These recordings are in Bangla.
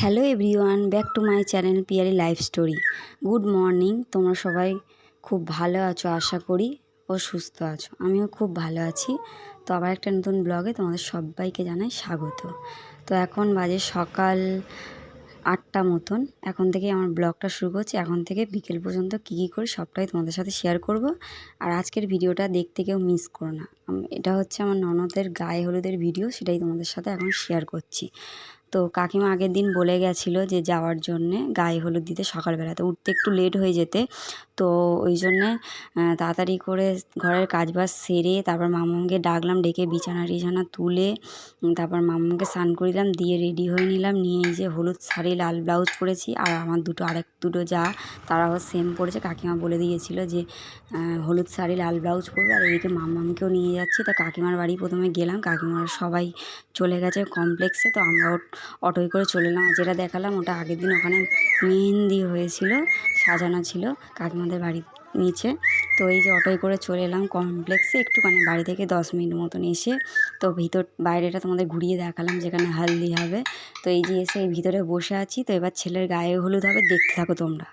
Hello everyone, back to my channel Piyari life story. Good morning, তোমরা সবাই খুব ভালো আছো, আশা করি, ও সুস্থ আছো। আমিও খুব ভালো আছি। তো আবার একটা নতুন ব্লগে তোমাদের সবাইকে জানাই স্বাগত। তো এখন বাজে সকাল আটটা মতন। এখন থেকে আমার ব্লগটা শুরু করছি। এখন থেকে বিকেল পর্যন্ত কী কী করি সবটাই তোমাদের সাথে শেয়ার করব। আর আজকের ভিডিওটা দেখতে কেউ মিস করো না। এটা হচ্ছে আমার ননদের গায়ে হলুদের ভিডিও, সেটাই তোমাদের সাথে এখন শেয়ার করছি। তো কাকিমা আগের দিন বলে গেছিল যে যাওয়ার জন্যে গায়ে হলুদ দিতে সকালবেলাতে উঠতে একটু লেট হয়ে যেতে। তো ওই জন্যে তাড়াতাড়ি করে ঘরের কাজবাজ সেরে তারপর মামাকে ডাকলাম, ডেকে বিছানা টিছানা তুলে তারপর মামাকে স্নান করিলাম দিয়ে রেডি হয়ে নিলাম, নিয়ে এই যে হলুদ শাড়ি, লাল ব্লাউজ পরেছি, আর আমার দুটো আরেক দুটো যা তারাও সেম পরেছে, কাকিমা বলে দিয়েছিল যে হলুদ শাড়ি, লাল ব্লাউজ পরবে, আর এদিকে মামাকেও নিয়ে যাচ্ছি, তা কাকিমার বাড়ি প্রথমে গেলাম, কাকিমার সবাই চলে গেছে কমপ্লেক্সে তো আমরা অটোয় করে চলে এলাম যেটা দেখালাম, ওটা আগের দিন ওখানে মেহেন্দি হয়েছিল, সাজানো ছিল কাকিমাদের বাড়ির নিচে। তো এই যে অটোয় করে চলে এলাম কমপ্লেক্সে একটুখানি, বাড়ি থেকে দশ মিনিট মতন এসে। তো ভিতর, বাইরেটা তোমাদের ঘুরিয়ে দেখালাম যেখানে হালদি হবে। তো এই যে এসে ভিতরে বসে আছি। তো এবার ছেলের গায়ে হলুদ হবে, দেখতে থাকো তোমরা।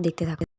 দেখতে থাকো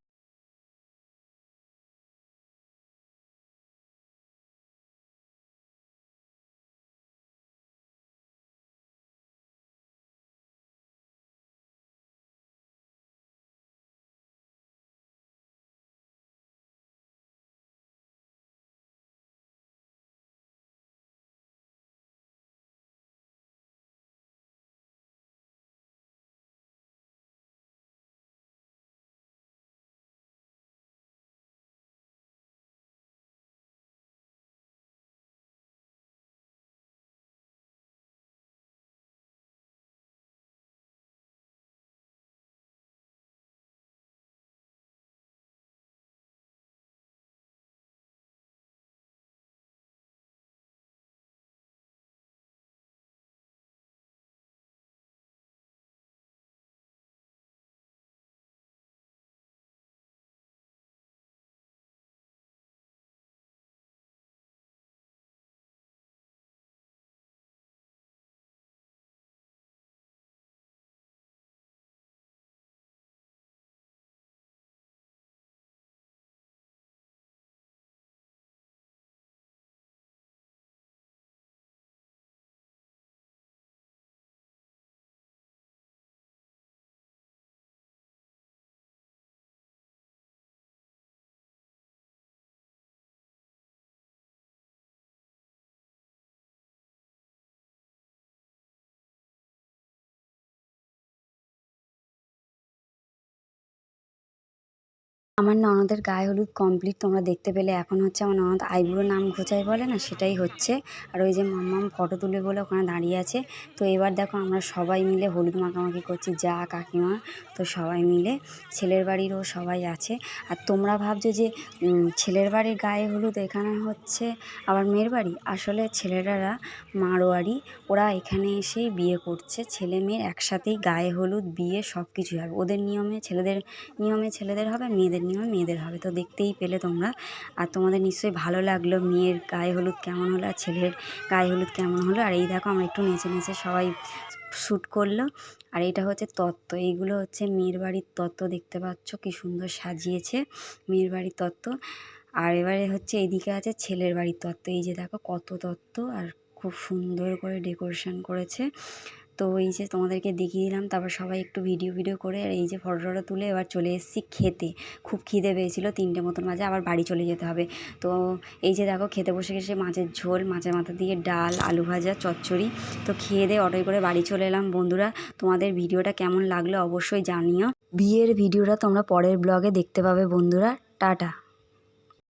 আমার ননদের গায়ে হলুদ কমপ্লিট তোমরা দেখতে পেলে। এখন হচ্ছে আমার ননদ আইবুড়ো নাম ঘোচাই বলে না, সেটাই হচ্ছে। আর ওই যে মাম্মাম ফটো তুলে বলে ওখানে দাঁড়িয়ে আছে। তো এবার দেখো আমরা সবাই মিলে হলুদ মাখামাখি করছি, যা কাকিমা। তো সবাই মিলে ছেলের বাড়িরও সবাই আছে। আর তোমরা ভাবছ যে ছেলের বাড়ির গায়ে হলুদ এখানে হচ্ছে আবার মেয়ের বাড়ি? আসলে ছেলেরা মারোয়ারি, ওরা এখানে এসেই বিয়ে করছে। ছেলে মেয়ের একসাথেই গায়ে হলুদ, বিয়ে সব কিছুই হবে। ওদের নিয়মে ছেলেদের নিয়মে ছেলেদের হবে, মেয়েদের নিয়মে মেয়েদের হবে। তো দেখতেই পেলে তোমরা। আর তোমাদের নিশ্চয়ই ভালো লাগল। মেয়ের গায়ে হলুদ কেমন হলো আর ছেলের গায়ে হলুদ কেমন হলো? আর এই দেখো আমরা একটু নেচে নেচে সবাই শ্যুট করল। আর এটা হচ্ছে তত্ত্ব। এইগুলো হচ্ছে মেয়ের বাড়ির তত্ত্ব দেখতে পাচ্ছ। কি সুন্দর সাজিয়েছে মেয়ের বাড়ির তত্ত্ব। আর এবারে হচ্ছে এদিকে আছে ছেলের বাড়ির তত্ত্ব। এই যে দেখো কত তত্ত্ব। আর খুব সুন্দর করে ডেকোরেশন করেছে। তো এই যে তোমাদেরকে দেখিয়ে দিলাম, তারপর সবাই একটু ভিডিও ভিডিও করে আর এই যে ফটো টটো তুলে এবার চলে এসেছি খেতে। খুব খিদে পেয়েছিল, তিনটে মতন মাঝে আবার বাড়ি চলে যেতে হবে। তো এই যে দেখো, খেতে বসে গেছে মাছের ঝোল, মাছের মাথা দিয়ে ডাল, আলু ভাজা, চচ্চড়ি। তো খেয়ে দিয়ে অটোয় করে বাড়ি চলে এলাম। বন্ধুরা, তোমাদের ভিডিওটা কেমন লাগল অবশ্যই জানিও। বিয়ের ভিডিওটা তোমরা পরের ব্লগে দেখতে পাবে বন্ধুরা। টাটা।